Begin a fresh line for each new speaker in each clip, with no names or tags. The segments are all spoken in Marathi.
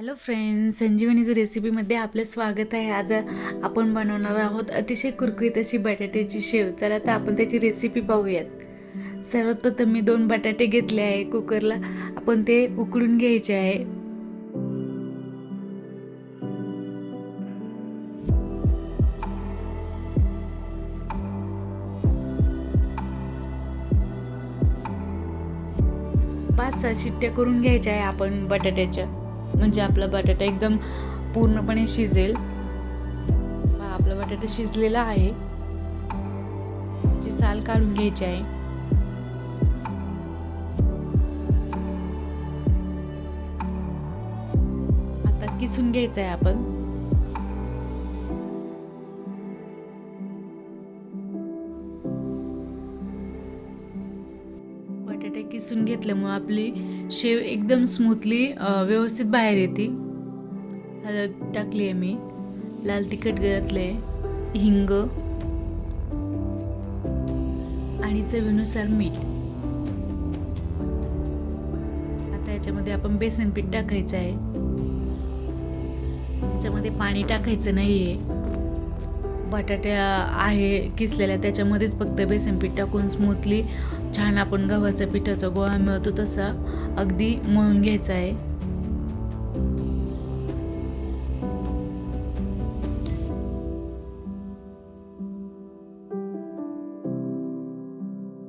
हॅलो फ्रेंड्स संजीवनीचं रेसिपीमध्ये आपलं स्वागत आहे. आज आपण बनवणार आहोत अतिशय कुरकुरीत अशी बटाट्याची शेव. चला तर आपण त्याची रेसिपी पाहूयात. सर्वप्रथम मी दोन बटाटे घेतले आहे. कुकरला आपण ते उकडून घ्यायचे आहे. पाच सहा शिट्ट्या करून घ्यायच्या आहे आपण बटाट्याच्या. म्हणजे आपला बटाटा एकदम पूर्णपणे शिजेल. आपला बटाटा शिजलेला आहे. त्याची साल काढून घ्यायची आहे. आता किसून घ्यायचं आहे आपण. बटाटे किसून घेतल्यामुळे आपली शेव एकदम स्मूथली व्यवस्थित बाहेर येते. हळद टाकली आहे मी. लाल तिखट घातले हिंग. आणि चवीनुसार मीठ. आता याच्यामध्ये आपण बेसन पीठ टाकायचं आहे. याच्यामध्ये पाणी टाकायचं नाही आहे बटाट्या आहे किसलेल्या त्याच्यामध्येच फक्त बेसन पीठ टाकून स्मूथली छान आपण गव्हाचा पिठाचा गोळा मिळतो तसा अगदी मळून घ्यायचा आहे.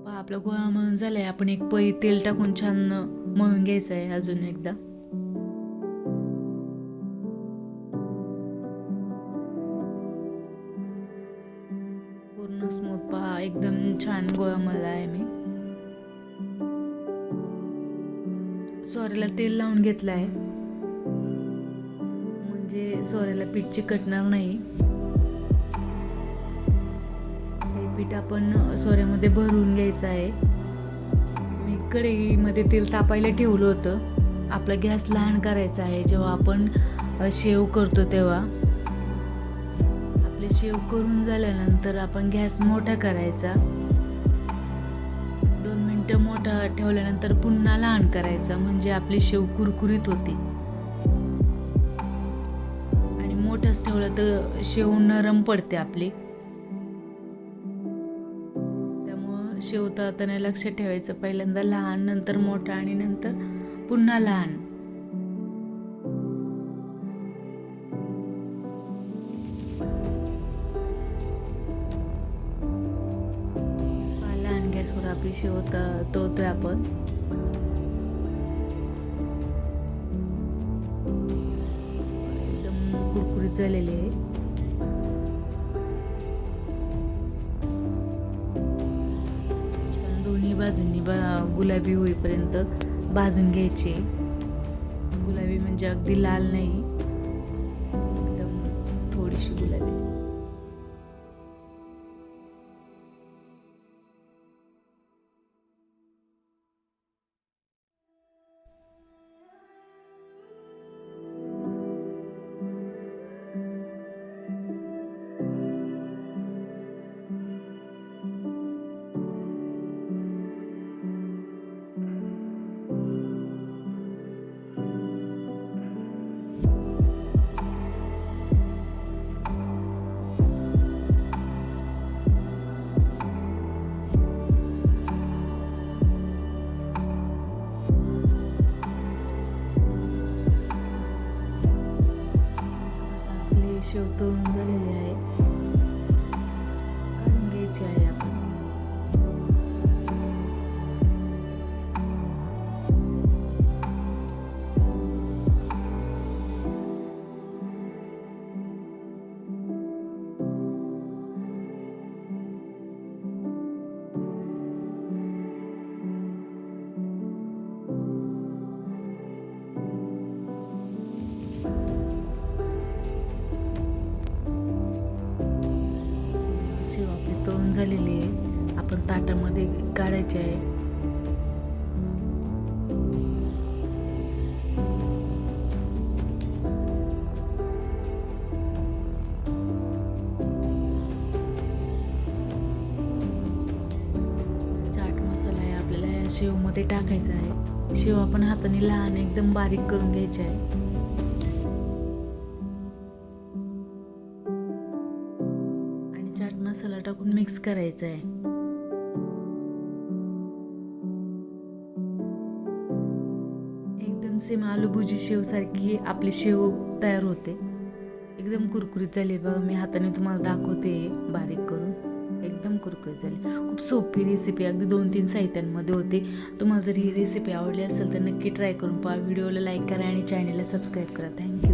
पहा, आपला गोळा मळून झालाय. आपण एक पै तेल टाकून छान मळून घ्यायचं आहे अजून एकदा. पहा एकदम छान गोळा मला आहे मी. सोऱ्याला तेल लावून घेतलं आहे. म्हणजे सोऱ्याला पीठ चिकटणार नाही. ते पीठ आपण सोऱ्यामध्ये भरून घ्यायचं आहे. मी कढईमध्ये तेल तापायला ठेवलं होतं. आपला गॅस लहान करायचा आहे. जेव्हा आपण शेव करतो तेव्हा. शेव करून झाल्यानंतर आपण गॅस मोठा करायचा. दोन मिनटं मोठा ठेवल्यानंतर पुन्हा लहान करायचा म्हणजे आपली शेव कुरकुरीत होते. आणि मोठंच ठेवलं तर शेव नरम पडते आपली. त्यामुळं शेवता त्यांना लक्ष ठेवायचं. पहिल्यांदा लहान नंतर मोठा आणि नंतर पुन्हा लहान. गॅसवर आपली शेव त- आपण. एकदम कुरकुरीत झालेली आहे. छान दोन्ही बाजूंनी बा गुलाबी होईपर्यंत भाजून घ्यायचे. गुलाबी म्हणजे अगदी लाल नाही एकदम थोडीशी गुलाबी. शेव तळून झालेले आहे कारण घ्यायचे आहे आपली झालेली आहे. आपण ताटामध्ये काढायचे आहे. चाट मसाला आहे आपल्याला शेवमध्ये टाकायचा आहे. शेव आपण हाताने लहान एकदम बारीक करून घ्यायचे आहे. मसाला टाकून मिक्स करायचा आहे. एकदम सेम आलू भुजी शेवसारखी आपली शेव तयार होते. एकदम कुरकुरीत झाली बघा मी हाताने तुम्हाला दाखवते बारीक करून. एकदम कुरकुरीत झाली. खूप सोपी रेसिपी अगदी दोन तीन साहित्यांमध्ये होते. तुम्हाला जर ही रेसिपी आवडली असेल तर नक्की ट्राय करून पहा. व्हिडिओला लाईक करा आणि चॅनलला सबस्क्राईब करा. थँक्यू